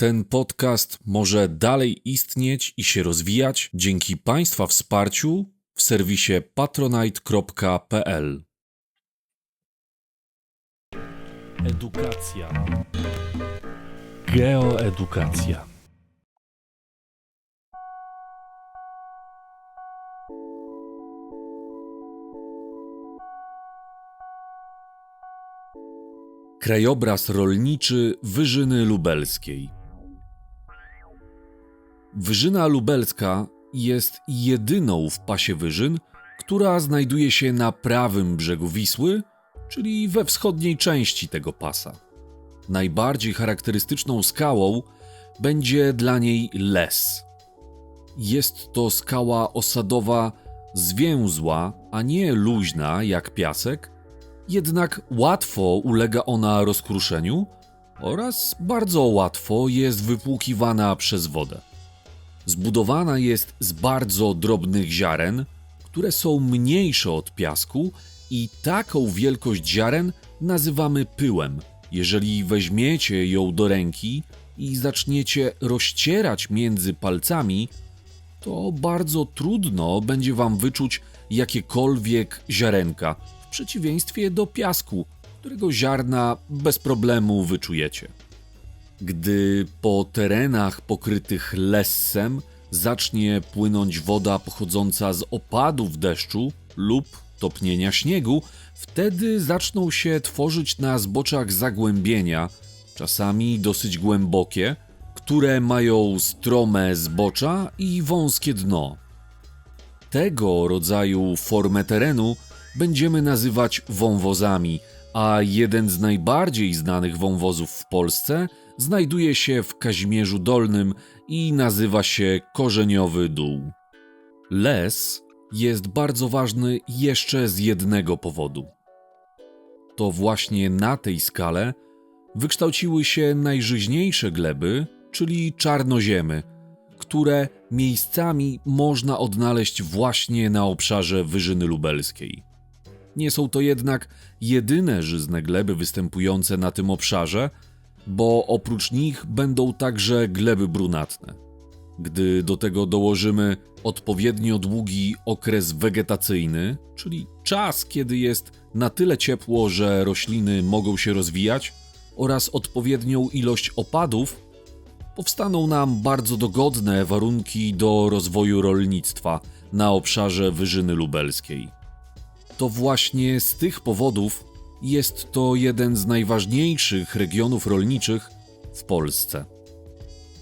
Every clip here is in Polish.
Ten podcast może dalej istnieć i się rozwijać dzięki Państwa wsparciu w serwisie patronite.pl. Edukacja. Geoedukacja. Krajobraz rolniczy Wyżyny Lubelskiej. Wyżyna Lubelska jest jedyną w pasie wyżyn, która znajduje się na prawym brzegu Wisły, czyli we wschodniej części tego pasa. Najbardziej charakterystyczną skałą będzie dla niej les. Jest to skała osadowa zwięzła, a nie luźna jak piasek, jednak łatwo ulega ona rozkruszeniu oraz bardzo łatwo jest wypłukiwana przez wodę. Zbudowana jest z bardzo drobnych ziaren, które są mniejsze od piasku i taką wielkość ziaren nazywamy pyłem. Jeżeli weźmiecie ją do ręki i zaczniecie rozcierać między palcami, to bardzo trudno będzie wam wyczuć jakiekolwiek ziarenka, w przeciwieństwie do piasku, którego ziarna bez problemu wyczujecie. Gdy po terenach pokrytych lessem zacznie płynąć woda pochodząca z opadów deszczu lub topnienia śniegu, wtedy zaczną się tworzyć na zboczach zagłębienia, czasami dosyć głębokie, które mają strome zbocza i wąskie dno. Tego rodzaju formę terenu będziemy nazywać wąwozami, a jeden z najbardziej znanych wąwozów w Polsce znajduje się w Kazimierzu Dolnym i nazywa się Korzeniowy Dół. Les jest bardzo ważny jeszcze z jednego powodu. To właśnie na tej skale wykształciły się najżyźniejsze gleby, czyli czarnoziemy, które miejscami można odnaleźć właśnie na obszarze Wyżyny Lubelskiej. Nie są to jednak jedyne żyzne gleby występujące na tym obszarze, bo oprócz nich będą także gleby brunatne. Gdy do tego dołożymy odpowiednio długi okres wegetacyjny, czyli czas, kiedy jest na tyle ciepło, że rośliny mogą się rozwijać, oraz odpowiednią ilość opadów, powstaną nam bardzo dogodne warunki do rozwoju rolnictwa na obszarze Wyżyny Lubelskiej. To właśnie z tych powodów jest to jeden z najważniejszych regionów rolniczych w Polsce.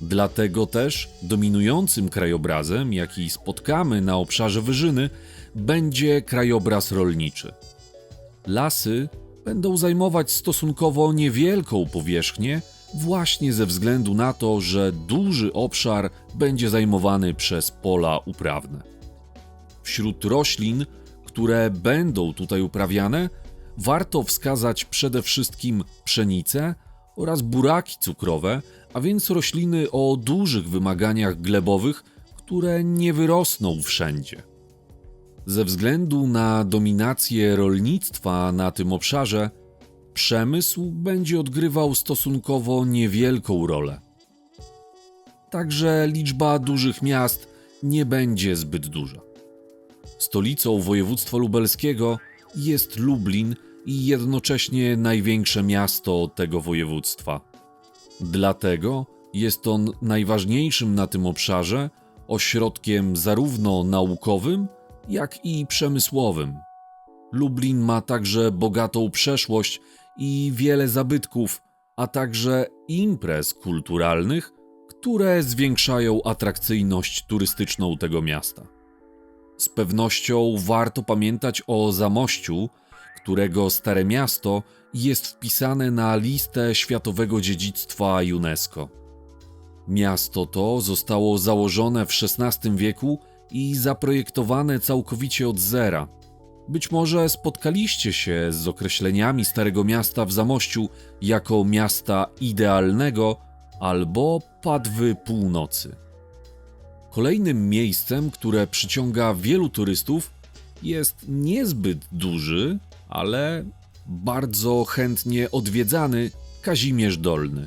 Dlatego też dominującym krajobrazem, jaki spotkamy na obszarze Wyżyny, będzie krajobraz rolniczy. Lasy będą zajmować stosunkowo niewielką powierzchnię, właśnie ze względu na to, że duży obszar będzie zajmowany przez pola uprawne. Wśród roślin, które będą tutaj uprawiane, warto wskazać przede wszystkim pszenicę oraz buraki cukrowe, a więc rośliny o dużych wymaganiach glebowych, które nie wyrosną wszędzie. Ze względu na dominację rolnictwa na tym obszarze, przemysł będzie odgrywał stosunkowo niewielką rolę. Także liczba dużych miast nie będzie zbyt duża. Stolicą województwa lubelskiego jest Lublin i jednocześnie największe miasto tego województwa. Dlatego jest on najważniejszym na tym obszarze ośrodkiem zarówno naukowym, jak i przemysłowym. Lublin ma także bogatą przeszłość i wiele zabytków, a także imprez kulturalnych, które zwiększają atrakcyjność turystyczną tego miasta. Z pewnością warto pamiętać o Zamościu, którego Stare Miasto jest wpisane na listę światowego dziedzictwa UNESCO. Miasto to zostało założone w XVI wieku i zaprojektowane całkowicie od zera. Być może spotkaliście się z określeniami Starego Miasta w Zamościu jako miasta idealnego albo Padwy Północy. Kolejnym miejscem, które przyciąga wielu turystów, jest niezbyt duży, ale bardzo chętnie odwiedzany Kazimierz Dolny.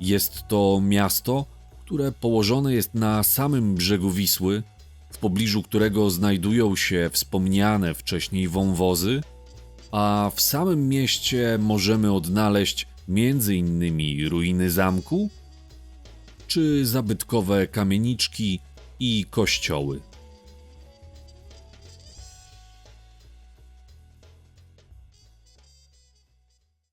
Jest to miasto, które położone jest na samym brzegu Wisły, w pobliżu którego znajdują się wspomniane wcześniej wąwozy, a w samym mieście możemy odnaleźć m.in. ruiny zamku czy zabytkowe kamieniczki i kościoły.